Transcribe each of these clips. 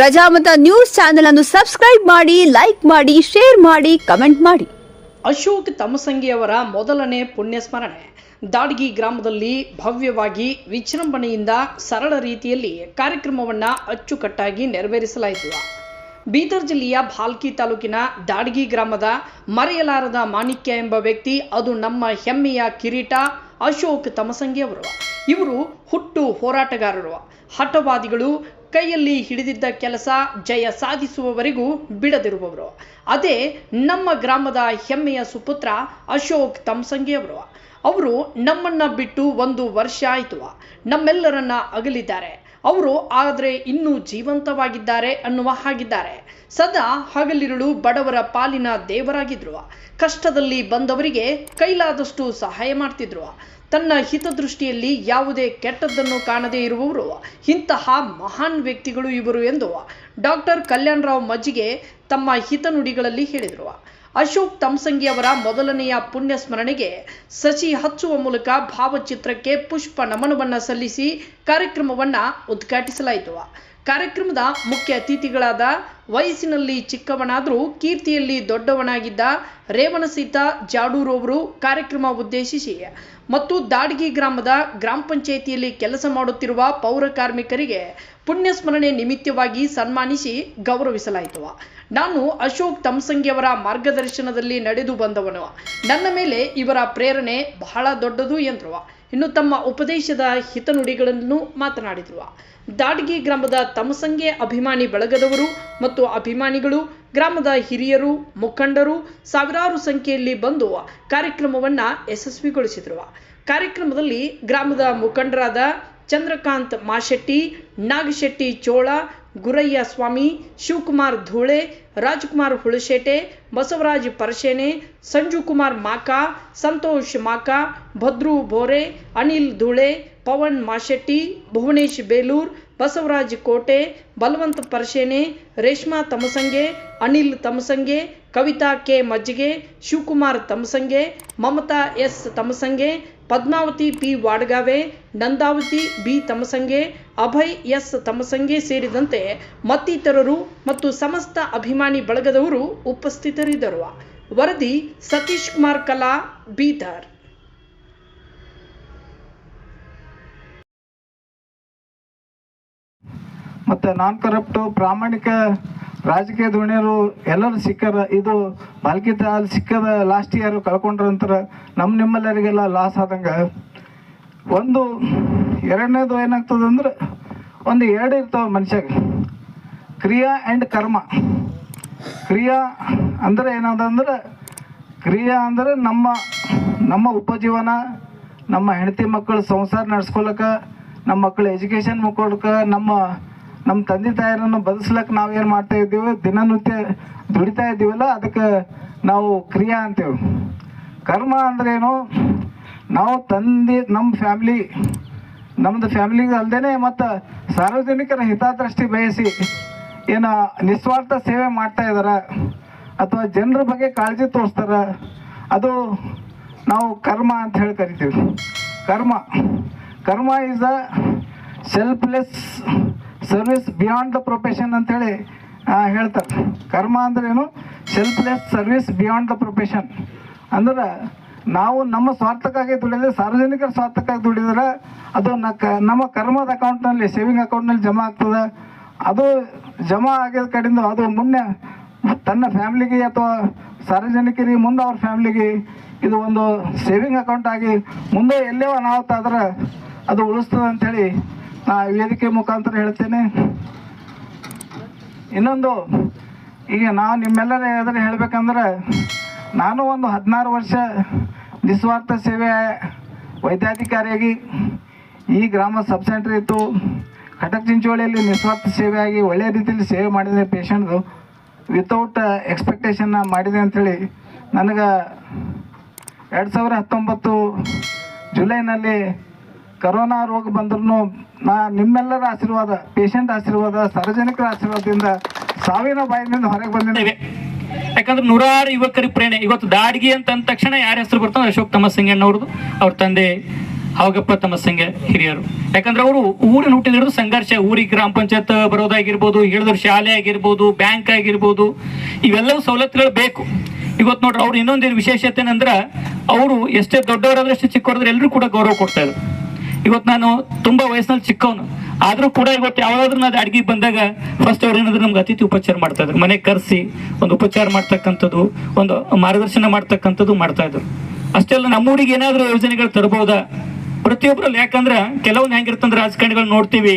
Prajamata news channel ಅನ್ನು subscribe ಮಾಡಿ, like ಮಾಡಿ, ಶೇರ್ ಮಾಡಿ, ಕಮೆಂಟ್ ಮಾಡಿ. ಅಶೋಕ್ ತಮಸಂಗಿಯವರ ಮೊದಲನೇ ಪುಣ್ಯ ಸ್ಮರಣೆ ದಾಡಗಿ ಗ್ರಾಮದಲ್ಲಿ ಭವ್ಯವಾಗಿ ವಿಜೃಂಭಣೆಯಿಂದ ಸರಳ ರೀತಿಯಲ್ಲಿ ಕಾರ್ಯಕ್ರಮವನ್ನ ಅಚ್ಚುಕಟ್ಟಾಗಿ ನೆರವೇರಿಸಲಾಯಿತು. ಬೀದರ್ ಜಿಲ್ಲೆಯ ಭಾಲ್ಕಿ ತಾಲೂಕಿನ ದಾಡಗಿ ಗ್ರಾಮದ ಮರೆಯಲಾರದ ಮಾಣಿಕ್ಯ ಎಂಬ ವ್ಯಕ್ತಿ, ಅದು ನಮ್ಮ ಹೆಮ್ಮೆಯ ಕಿರೀಟ ಅಶೋಕ್ ತಮಸಂಗಿಯವರು ಇವರು ಹುಟ್ಟು ಹೋರಾಟಗಾರರು. ಹಠವಾದಿಗಳು ಕೈಯಲ್ಲಿ ಹಿಡಿದಿದ್ದ ಕೆಲಸ ಜಯ ಸಾಧಿಸುವವರೆಗೂ ಬಿಡದಿರುವವರು. ಅದೇ ನಮ್ಮ ಗ್ರಾಮದ ಹೆಮ್ಮೆಯ ಸುಪುತ್ರ ಅಶೋಕ್ ತಮ್ಸಂಗಿಯವರು. ಅವರು ನಮ್ಮನ್ನ ಬಿಟ್ಟು ಒಂದು ವರ್ಷ ಆಯಿತು. ನಮ್ಮೆಲ್ಲರನ್ನ ಅಗಲಿದ್ದಾರೆ. ಅವರು ಆದರೆ ಇನ್ನೂ ಜೀವಂತವಾಗಿದ್ದಾರೆ ಅನ್ನುವ ಹಾಗಿದ್ದಾರೆ. ಸದಾ ಹಗಲಿರುಳು ಬಡವರ ಪಾಲಿನ ದೇವರಾಗಿದ್ರು ಕಷ್ಟದಲ್ಲಿ ಬಂದವರಿಗೆ ಕೈಲಾದಷ್ಟು ಸಹಾಯ ಮಾಡ್ತಿದ್ರು ತನ್ನ ಹಿತದೃಷ್ಟಿಯಲ್ಲಿ ಯಾವುದೇ ಕೆಟ್ಟದ್ದನ್ನು ಕಾಣದೇ ಇರುವವರು, ಇಂತಹ ಮಹಾನ್ ವ್ಯಕ್ತಿಗಳು ಇವರು ಎಂದು ಡಾಕ್ಟರ್ ಕಲ್ಯಾಣರಾವ್ ಮಜ್ಜಿಗೆ ತಮ್ಮ ಹಿತನುಡಿಗಳಲ್ಲಿ ಹೇಳಿದರು. ಅಶೋಕ್ ತಮ್ಸಂಗಿಯವರ ಮೊದಲನೆಯ ಪುಣ್ಯ ಸ್ಮರಣೆಗೆ ಸಸಿ ಹಚ್ಚುವ ಮೂಲಕ ಭಾವಚಿತ್ರಕ್ಕೆ ಪುಷ್ಪ ನಮನವನ್ನ ಸಲ್ಲಿಸಿ ಕಾರ್ಯಕ್ರಮವನ್ನ ಉದ್ಘಾಟಿಸಲಾಯಿತು. ಕಾರ್ಯಕ್ರಮದ ಮುಖ್ಯ ಅತಿಥಿಗಳಾದ ವಯಸ್ಸಿನಲ್ಲಿ ಚಿಕ್ಕವನಾದರೂ ಕೀರ್ತಿಯಲ್ಲಿ ದೊಡ್ಡವನಾಗಿದ್ದ ರೇವಣಸೀತ ಜಾಡೂರು ಅವರು ಕಾರ್ಯಕ್ರಮ ಉದ್ದೇಶಿಸಿ ಮತ್ತು ದಾಡ್ಗಿ ಗ್ರಾಮದ ಗ್ರಾಮ ಪಂಚಾಯಿತಿಯಲ್ಲಿ ಕೆಲಸ ಮಾಡುತ್ತಿರುವ ಪೌರ ಕಾರ್ಮಿಕರಿಗೆ ಪುಣ್ಯಸ್ಮರಣೆ ನಿಮಿತ್ತವಾಗಿ ಸನ್ಮಾನಿಸಿ ಗೌರವಿಸಲಾಯಿತು. ನಾನು ಅಶೋಕ್ ತಮ್ಸಂಗಿಯವರ ಮಾರ್ಗದರ್ಶನದಲ್ಲಿ ನಡೆದು ಬಂದವನು. ನನ್ನ ಮೇಲೆ ಇವರ ಪ್ರೇರಣೆ ಬಹಳ ದೊಡ್ಡದು ಎಂದರು. ಇನ್ನು ತಮ್ಮ ಉಪದೇಶದ ಹಿತನುಡಿಗಳನ್ನು ಮಾತನಾಡಿದರು ದಾಡ್ಗಿ ಗ್ರಾಮದ ತಮಸಂಗೆ ಅಭಿಮಾನಿ ಬಳಗದವರು ಮತ್ತು ಅಭಿಮಾನಿಗಳು, ಗ್ರಾಮದ ಹಿರಿಯರು, ಮುಖಂಡರು ಸಾವಿರಾರು ಸಂಖ್ಯೆಯಲ್ಲಿ ಬಂದು ಕಾರ್ಯಕ್ರಮವನ್ನು ಯಶಸ್ವಿಗೊಳಿಸಿದರು. ಕಾರ್ಯಕ್ರಮದಲ್ಲಿ ಗ್ರಾಮದ ಮುಖಂಡರಾದ ಚಂದ್ರಕಾಂತ್ ಮಾಶೆಟ್ಟಿ, ನಾಗಶೆಟ್ಟಿ ಚೋಳ ಗುರಯ್ಯ ಸ್ವಾಮಿ ಶಿವಕುಮಾರ್ ಧೂಳೆ ರಾಜ್ಕುಮಾರ್ ಹುಳಶೇಟೆ ಬಸವರಾಜ್ ಪರಶೇನೆ ಸಂಜು ಕುಮಾರ್ ಮಾಕಾ ಸಂತೋಷ್ ಮಾಕಾ ಭದ್ರು ಬೋರೆ ಅನಿಲ್ ಧೂಳೆ ಪವನ್ ಮಾಶೆಟ್ಟಿ ಭುವನೇಶ್ ಬೇಲೂರ್ ಬಸವರಾಜ್ ಕೋಟೆ ಬಲವಂತ ಪರಶೇನೆ Reshma Tamasange Anil Tamasange Kavita K Majjige Shivakumar Tamasange Mamata S ತಮಸಂಗೆ Padmavati, P. Wadagave, Nandavati, B. Tamasange, Abhay, S. Tamasange ಸೇರಿದಂತೆ ಮತ್ತಿತರರು ಮತ್ತು ಸಮಸ್ತ ಅಭಿಮಾನಿ ಬಳಗದವರು ಉಪಸ್ಥಿತರಿದ್ದರು. ವರದಿ ಸತೀಶ್ ಕುಮಾರ್ ಕಲಾ, ಬೀದರ್. ಮತ್ತೆ ನಾನ್ ಕರಪ್ಟ್ ಪ್ರಾಮಾಣಿಕ ರಾಜಕೀಯ ಧೋಣಿಯರು ಎಲ್ಲರೂ ಸಿಕ್ಕರ, ಇದು ಬಾಲ್ಕಿತ ಅಲ್ಲಿ ಸಿಕ್ಕದ ಲಾಸ್ಟ್ ಇಯರ್ ಕಳ್ಕೊಂಡ್ರಂತರ ನಮ್ಮ ನಿಮ್ಮಲ್ಲರಿಗೆಲ್ಲ ಲಾಸ್ ಆದಂಗೆ. ಒಂದು ಎರಡನೇದು ಏನಾಗ್ತದೆ ಅಂದ್ರೆ ಒಂದು ಎರಡು ಇರ್ತಾವ ಮನುಷ್ಯಾಗ. ಕ್ರಿಯಾ ಆ್ಯಂಡ್ ಕರ್ಮ. ಕ್ರಿಯಾ ಅಂದ್ರೆ ಏನದಂದ್ರೆ ಕ್ರಿಯಾ ಅಂದ್ರೆ ನಮ್ಮ ನಮ್ಮ ಉಪಜೀವನ, ನಮ್ಮ ಹೆಂಡತಿ ಮಕ್ಕಳು ಸಂಸಾರ ನಡ್ಸ್ಕೊಳಕ್ಕೆ ನಮ್ಮ ಮಕ್ಕಳು ಎಜುಕೇಷನ್ ಮುಕ್ಕೊಳಕ್ಕೆ ನಮ್ಮ ನಮ್ಮ ತಂದೆ ತಾಯರನ್ನು ಬದಸ್ಲಕ್ಕೆ ನಾವು ಏನು ಮಾಡ್ತಾ ಇದ್ದೀವಿ, ದಿನನಿತ್ಯ ದುಡಿತಾ ಇದ್ದೀವಲ್ಲ, ಅದಕ್ಕೆ ನಾವು ಕ್ರಿಯಾ ಅಂತೇವೆ. ಕರ್ಮ ಅಂದ್ರೇನು, ನಾವು ತಂದೆ, ನಮ್ಮ ಫ್ಯಾಮಿಲಿ ನಮ್ಮದು ಫ್ಯಾಮ್ಲಿಗೆ ಅಲ್ಲದೇ ಮತ್ತು ಸಾರ್ವಜನಿಕರ ಹಿತಾದೃಷ್ಟಿ ಬಯಸಿ ಏನು ನಿಸ್ವಾರ್ಥ ಸೇವೆ ಮಾಡ್ತಾ ಇದ್ದಾರೆ ಅಥವಾ ಜನರ ಬಗ್ಗೆ ಕಾಳಜಿ ತೋರಿಸ್ತಾರೆ, ಅದು ನಾವು ಕರ್ಮ ಅಂತ ಹೇಳಿ ಕರಿತೀವಿ. Karma. Karma is a selfless service beyond the profession ಅಂತೇಳಿ ಹೇಳ್ತಾರೆ. ಕರ್ಮ ಅಂದ್ರೇನು selfless service beyond the profession ಅಂದ್ರೆ ನಾವು ನಮ್ಮ ಸ್ವಾರ್ಥಕ್ಕಾಗಿ ದುಡಿದ್ರೆ, ಸಾರ್ವಜನಿಕರ ಸ್ವಾರ್ಥಕ್ಕಾಗಿ ದುಡಿದ್ರೆ, ಅದು ನಮ್ಮ ಕರ್ಮದ ಅಕೌಂಟ್ನಲ್ಲಿ ಸೇವಿಂಗ್ ಅಕೌಂಟ್ನಲ್ಲಿ ಜಮಾ ಆಗ್ತದೆ. ಅದು ಜಮಾ ಆಗಿದ ಕಡೆಯಿಂದ ಅದು ಮುನ್ನೆ ತನ್ನ ಫ್ಯಾಮ್ಲಿಗೆ ಅಥವಾ ಸಾರ್ವಜನಿಕರಿಗೆ ಮುಂದೆ ಅವ್ರ ಫ್ಯಾಮ್ಲಿಗೆ ಇದು ಒಂದು ಸೇವಿಂಗ್ ಅಕೌಂಟ್ ಆಗಿ ಮುಂದೆ ಎಲ್ಲೇ ಅನಾಹುತ ಆದ್ರೆ ಅದು ಉಳಿಸ್ತದೆ ಅಂಥೇಳಿ ವೇದಿಕೆ ಮುಖಾಂತರ ಹೇಳ್ತೇನೆ. ಇನ್ನೊಂದು, ಈಗ ನಾವು ನಿಮ್ಮೆಲ್ಲರ ಎದುರು ಹೇಳಬೇಕಂದ್ರೆ, ನಾನು ಒಂದು ಹದಿನಾರು ವರ್ಷ ನಿಸ್ವಾರ್ಥ ಸೇವೆ ವೈದ್ಯಾಧಿಕಾರಿಯಾಗಿ ಈ ಗ್ರಾಮ ಸಬ್ ಸೆಂಟರ್ ಇತ್ತು. ಕಟಕ್ ಚಿಂಚೋಳಿಯಲ್ಲಿ ನಿಸ್ವಾರ್ಥ ಸೇವೆಯಾಗಿ ಒಳ್ಳೆಯ ರೀತಿಯಲ್ಲಿ ಸೇವೆ ಮಾಡಿದೆ ಪೇಷಂಟ್ದು. ವಿತೌಟ್ ಎಕ್ಸ್ಪೆಕ್ಟೇಷನ್ನ ಮಾಡಿದೆ ಅಂಥೇಳಿ ನನಗೆ ಎರಡು ಸಾವಿರ ಹತ್ತೊಂಬತ್ತು ಜುಲೈನಲ್ಲಿ ಕರೋನಾ ರೋಗ ಬಂದ್ರೂ ನಾ ನಿಮ್ಮೆಲ್ಲರ ಆಶೀರ್ವಾದ ಪೇಷಂಟ್ ಆಶೀರ್ವಾದ, ಸಾರ್ವಜನಿಕರ ಆಶೀರ್ವಾದದಿಂದ ಸಾವಿನ ಬಾಯಿನಿಂದ ಹೊರಗೆ ಬಂದಿದ್ದೇವೆ ಯಾಕಂದ್ರೆ ನೂರಾರು ಯುವಕರಿಗೆ ಪ್ರೇರಣೆ. ಇವತ್ತು ದಾಡಿಗೆ ಅಂತ ಅಂದ ತಕ್ಷಣ ಯಾರ ಹೆಸರು ಬರ್ತಾರೆ ಅಶೋಕ್ ತಮ್ಮ ಸಿಂಗ್ ಅವ್ರದ್ದು ಅವ್ರ ತಂದೆ ಅವಗಪ್ಪ ತಮ್ಮ ಸಂಘ ಹಿರಿಯರು. ಯಾಕಂದ್ರೆ ಅವರು ಊರಿನ ಹುಟ್ಟಿದ್ರು ಸಂಘರ್ಷ, ಊರಿಗೆ ಗ್ರಾಮ ಪಂಚಾಯತ್ ಬರೋದಾಗಿರ್ಬೋದು ಹೇಳಿದ್ರು ಶಾಲೆ ಆಗಿರ್ಬೋದು, ಬ್ಯಾಂಕ್ ಆಗಿರ್ಬೋದು, ಇವೆಲ್ಲವೂ ಸವಲತ್ತುಗಳು ಬೇಕು. ಇವತ್ತು ನೋಡ್ರಿ, ಅವ್ರು ಇನ್ನೊಂದೇನು ವಿಶೇಷತೆ ಏನಂದ್ರೆ ಅವರು ಎಷ್ಟೇ ದೊಡ್ಡವರಾದ್ರೆ ಎಷ್ಟೇ ಚಿಕ್ಕವರಾದ್ರೆ ಎಲ್ಲರೂ ಕೂಡ ಗೌರವ ಕೊಡ್ತಾ ಇದ್ರು. ಇವತ್ತು ನಾನು ತುಂಬಾ ವಯಸ್ಸಿನಲ್ಲಿ ಚಿಕ್ಕವನು. ಆದ್ರೂ ಕೂಡ ಇವತ್ತು ಯಾವಾಗಾದ್ರೂ ನಾನು ಅಡುಗೆ ಬಂದಾಗ ಫಸ್ಟ್ ಅವ್ರು ಏನಾದ್ರು ನಮ್ಗೆ ಅತಿಥಿ ಉಪಚಾರ ಮಾಡ್ತಾ ಇದ್ರು. ಮನೆಗೆ ಕರೆಸಿ, ಒಂದು ಉಪಚಾರ ಮಾಡ್ತಕ್ಕಂಥದ್ದು, ಒಂದು ಮಾರ್ಗದರ್ಶನ ಮಾಡ್ತಕ್ಕಂಥದ್ದು ಮಾಡ್ತಾ ಇದ್ರು. ಅಷ್ಟೇ ಅಲ್ಲ ನಮ್ಮೂರಿಗೆ ಏನಾದರೂ ಯೋಜನೆಗಳು ತರಬಹುದಾ ಪ್ರತಿಯೊಬ್ಬರಲ್ಲಿ ಯಾಕಂದ್ರೆ ಕೆಲವೊಂದು ಹೆಂಗಿರ್ತಂದ್ರೆ ರಾಜಕಾರಣಿಗಳು ನೋಡ್ತೀವಿ.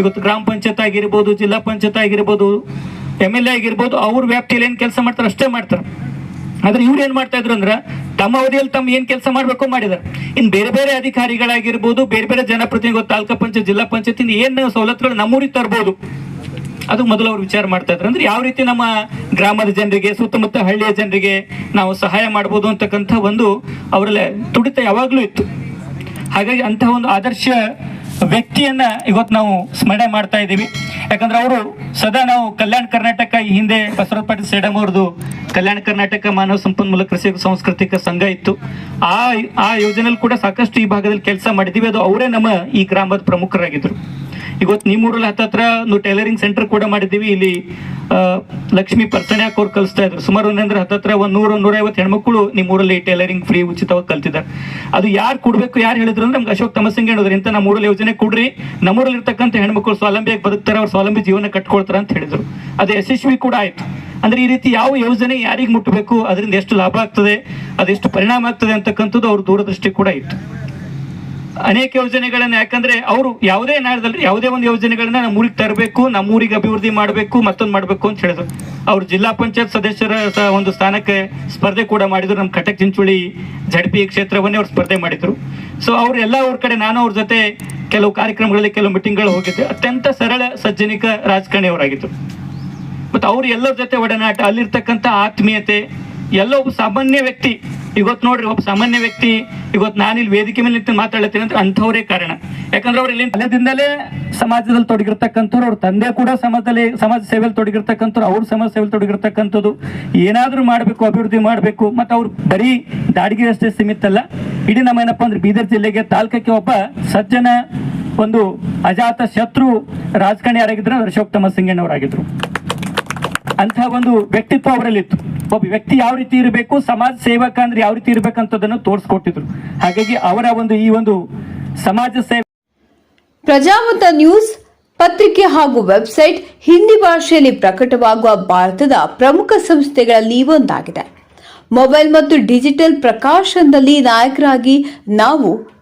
ಇವತ್ತು ಗ್ರಾಮ ಪಂಚಾಯತ್ ಆಗಿರ್ಬೋದು, ಜಿಲ್ಲಾ ಪಂಚಾಯತ್ ಆಗಿರ್ಬೋದು, ಎಂ ಎಲ್ ಎ ಆಗಿರ್ಬೋದು, ಅವ್ರ ವ್ಯಾಪ್ತಿಯಲ್ಲಿ ಏನು ಕೆಲಸ ಮಾಡ್ತಾರೆ ಅಷ್ಟೇ ಮಾಡ್ತಾರೆ. ಆದ್ರೆ ಇವ್ರು ಏನ್ ಮಾಡ್ತಾ ಇದ್ರು ಅಂದ್ರೆ ತಮ್ಮ ಅವಧಿಯಲ್ಲಿ ತಮ್ಮ ಏನ್ ಕೆಲಸ ಮಾಡ್ಬೇಕು ಮಾಡಿದಾರೆ. ಇನ್ ಬೇರೆ ಬೇರೆ ಅಧಿಕಾರಿಗಳಾಗಿರ್ಬೋದು, ಬೇರೆ ಬೇರೆ ಜನಪ್ರತಿನಿಧಿಗಳು, ತಾಲೂಕಾ ಪಂಚಾಯತ್, ಜಿಲ್ಲಾ ಪಂಚಾಯತ್ ಏನ್ ಸವಲತ್ತುಗಳು ನಮ್ಮೂರಿಗೆ ತರ್ಬೋದು. ಅದು ಮೊದಲು ಅವ್ರು ವಿಚಾರ ಮಾಡ್ತಾ ಇದ್ರು. ಅಂದ್ರೆ ಯಾವ ರೀತಿ ನಮ್ಮ ಗ್ರಾಮದ ಜನರಿಗೆ, ಸುತ್ತಮುತ್ತ ಹಳ್ಳಿಯ ಜನರಿಗೆ ನಾವು ಸಹಾಯ ಮಾಡ್ಬೋದು ಅಂತಕ್ಕಂಥ ಒಂದು ಅವರಲ್ಲೇ ತುಡಿತ ಯಾವಾಗ್ಲೂ ಇತ್ತು. ಹಾಗಾಗಿ ಅಂತಹ ಒಂದು ಆದರ್ಶ ವ್ಯಕ್ತಿಯನ್ನ ಇವತ್ತು ನಾವು ಸ್ಮರಣೆ ಮಾಡ್ತಾ ಇದ್ದೀವಿ. ಯಾಕಂದ್ರೆ ಅವರು ಸದಾ ನಾವು ಕಲ್ಯಾಣ ಕರ್ನಾಟಕ ಈ ಹಿಂದೆ ಬಸವರಾಜ ಪಾಟೀಲ್ ಅವ್ರದ್ದು ಕಲ್ಯಾಣ ಕರ್ನಾಟಕ ಮಾನವ ಸಂಪನ್ಮೂಲ ಕೃಷಿ ಸಾಂಸ್ಕೃತಿಕ ಸಂಘ ಇತ್ತು. ಆ ಆ ಯೋಜನೆಯಲ್ಲಿ ಕೂಡ ಸಾಕಷ್ಟು ಈ ಭಾಗದಲ್ಲಿ ಕೆಲಸ ಮಾಡಿದ್ದೀವಿ. ಅದು ಅವರೇ ನಮ್ಮ ಈ ಗ್ರಾಮದ ಪ್ರಮುಖರಾಗಿದ್ರು. ಇವತ್ತು ನಿಮ್ಮೂರಲ್ಲಿ ಹತ್ತತ್ರ ಒಂದು ಟೈಲರಿಂಗ್ ಸೆಂಟರ್ ಕೂಡ ಮಾಡಿದ್ದೀವಿ. ಇಲ್ಲಿ ಲಕ್ಷ್ಮಿ ಪರ್ಸಣ್ಯಾಕ್ ಅವ್ರು ಕಲಿಸ್ತಾ ಇದ್ರು. ಸುಮಾರು ಒಂದಂದ್ರೆ ಹತ್ತತ್ರ ಒಂದ್ ನೂರ, ನೂರೈವತ್ತು ಹೆಣ್ಮಕ್ಳು ನಿಮ್ಮೂರಲ್ಲಿ ಟೈಲರಿಂಗ್ ಫ್ರೀ ಉಚಿತವಾಗಿ ಕಲ್ತಿದ್ದಾರೆ. ಅದು ಯಾರು ಕೊಡ್ಬೇಕು, ಯಾರು ಹೇಳಿದ್ರು ಅಂದ್ರೆ ನಮ್ಗೆ ಅಶೋಕ್ ತಮಸಿಂಗ್ ಹೇಳಿದ್ರು, ಇಂಥ ನಮ್ಮೂರಲ್ಲಿ ಯೋಜನೆ ಕೊಡ್ರಿ. ನಮ್ಮೂರಲ್ಲಿ ಇರ್ತಕ್ಕಂಥ ಹೆಣ್ಮಕ್ಳು ಸ್ವಾವಲಂಬಿಯಾಗಿ ಬದುಕ್ತಾರೆ, ಅವ್ರು ಸ್ವಾವಲಂಬಿ ಜೀವನ ಕಟ್ಕೊಳ್ತಾರೆ ಅಂತ ಹೇಳಿದ್ರು. ಅದು ಯಶಸ್ವಿ ಕೂಡ ಆಯ್ತು. ಅಂದ್ರೆ ಈ ರೀತಿ ಯಾವ ಯೋಜನೆ ಯಾರಿಗೆ ಮುಟ್ಟಬೇಕು ಅದರಿಂದ ಎಷ್ಟು ಲಾಭ ಆಗ್ತದೆ, ಅದೆಷ್ಟು ಪರಿಣಾಮ ಆಗ್ತದೆ ಅಂತಕ್ಕಂಥದ್ದು ಅವ್ರ ದೂರದೃಷ್ಟಿ ಕೂಡ ಇತ್ತು. ಅನೇಕ ಯೋಜನೆಗಳನ್ನ, ಯಾಕಂದ್ರೆ ಅವರು ಯಾವುದೇ ನಾಡದಲ್ಲಿ ಯಾವುದೇ ಒಂದು ಯೋಜನೆಗಳನ್ನ ನಮ್ಮ ಊರಿಗೆ ತರಬೇಕು, ನಮ್ಮ ಊರಿಗೆ ಅಭಿವೃದ್ಧಿ ಮಾಡಬೇಕು, ಮತ್ತೊಂದು ಮಾಡಬೇಕು ಅಂತ ಹೇಳಿದ್ರು. ಅವ್ರು ಜಿಲ್ಲಾ ಪಂಚಾಯತ್ ಸದಸ್ಯರ ಒಂದು ಸ್ಥಾನಕ್ಕೆ ಸ್ಪರ್ಧೆ ಕೂಡ ಮಾಡಿದ್ರು. ನಮ್ಮ ಕಟಕ್, ಚಿಂಚುಳಿ, ಜಡ್ಪಿ ಕ್ಷೇತ್ರವನ್ನೇ ಅವ್ರು ಸ್ಪರ್ಧೆ ಮಾಡಿದ್ರು. ಸೊ ಅವ್ರು ಎಲ್ಲ ಅವ್ರ ಕಡೆ, ನಾನು ಅವ್ರ ಜೊತೆ ಕೆಲವು ಕಾರ್ಯಕ್ರಮಗಳಲ್ಲಿ, ಕೆಲವು ಮೀಟಿಂಗ್ಗಳು ಹೋಗಿದ್ದೆ. ಅತ್ಯಂತ ಸರಳ, ಸಜ್ಜನಿಕ ರಾಜಕಾರಣಿ ಅವರಾಗಿದ್ರು ಮತ್ತು ಅವ್ರು ಎಲ್ಲರ ಜೊತೆ ಒಡನಾಟ, ಅಲ್ಲಿರ್ತಕ್ಕಂಥ ಆತ್ಮೀಯತೆ ಎಲ್ಲ ಒಬ್ಬ ಸಾಮಾನ್ಯ ವ್ಯಕ್ತಿ. ಇವತ್ತು ನೋಡ್ರಿ ಒಬ್ಬ ಸಾಮಾನ್ಯ ವ್ಯಕ್ತಿ ಇವತ್ತು ನಾನು ಇಲ್ಲಿ ವೇದಿಕೆ ಮೇಲೆ ನಿಂತು ಮಾತಾಡ್ತೀನಿ ಅಂದ್ರೆ ಅಂಥವರೇ ಕಾರಣ. ಯಾಕಂದ್ರೆ ಅವ್ರು ಇಲ್ಲಿ ಅಲ್ಲದಿಂದಲೇ ಸಮಾಜದಲ್ಲಿ ತೊಡಗಿರ್ತಕ್ಕಂಥವ್ರು, ಅವ್ರ ತಂದೆ ಕೂಡ ಸಮಾಜದಲ್ಲಿ, ಸಮಾಜ ಸೇವೆಯಲ್ಲಿ ತೊಡಗಿರ್ತಕ್ಕಂಥವ್ರು, ಅವ್ರ ಸಮಾಜ ಸೇವೆಯಲ್ಲಿ ತೊಡಗಿರ್ತಕ್ಕಂಥದ್ದು. ಏನಾದರೂ ಮಾಡಬೇಕು, ಅಭಿವೃದ್ಧಿ ಮಾಡಬೇಕು, ಮತ್ತು ಅವ್ರು ಬರೀ ದಾಡಿಗೆ ಅಷ್ಟೇ ಸೀಮಿತ ಅಲ್ಲ ಇಡೀ ನಮ್ಮ ಏನಪ್ಪಾ ಅಂದ್ರೆ ಬೀದರ್ ಜಿಲ್ಲೆಗೆ ತಾಲೂಕಕ್ಕೆ ಒಬ್ಬ ಸಜ್ಜನ ಒಂದು ಅಜಾತ ಶತ್ರು ರಾಜಕಾರಣಿ ಯಾರಾಗಿದ್ರು ಅಶೋಕ್ ತಮ್ಮ ಸಿಂಗಣ್ಣವರಾಗಿದ್ರು. ಅಂತಹ ಒಂದು ವ್ಯಕ್ತಿತ್ವ ಅವರಲ್ಲಿತ್ತು. ಒಬ್ಬ ವ್ಯಕ್ತಿ ಯಾವ ರೀತಿ ಇರಬೇಕು, ಸಮಾಜ ಸೇವಕ ಅಂದ್ರೆ ಯಾವ ರೀತಿ ಇರಬೇಕಂತದನ್ನು ತೋರಿಸ್ಕೊಟ್ಟಿದ್ರು. ಹಾಗಾಗಿ ಅವರ ಒಂದು ಈ ಒಂದು ಸಮಾಜ ಸೇವೆ ಪ್ರಜಾಮತ ನ್ಯೂಸ್ ಪತ್ರಿಕೆ ಹಾಗೂ ವೆಬ್ಸೈಟ್ ಹಿಂದಿ ಭಾಷೆಯಲ್ಲಿ ಪ್ರಕಟವಾಗುವ ಭಾರತದ ಪ್ರಮುಖ ಸಂಸ್ಥೆಗಳಲ್ಲಿ ಒಂದಾಗಿದೆ. ಮೊಬೈಲ್ ಮತ್ತು ಡಿಜಿಟಲ್ ಪ್ರಕಾಶನದಲ್ಲಿ ನಾಯಕರಾಗಿ ನಾವು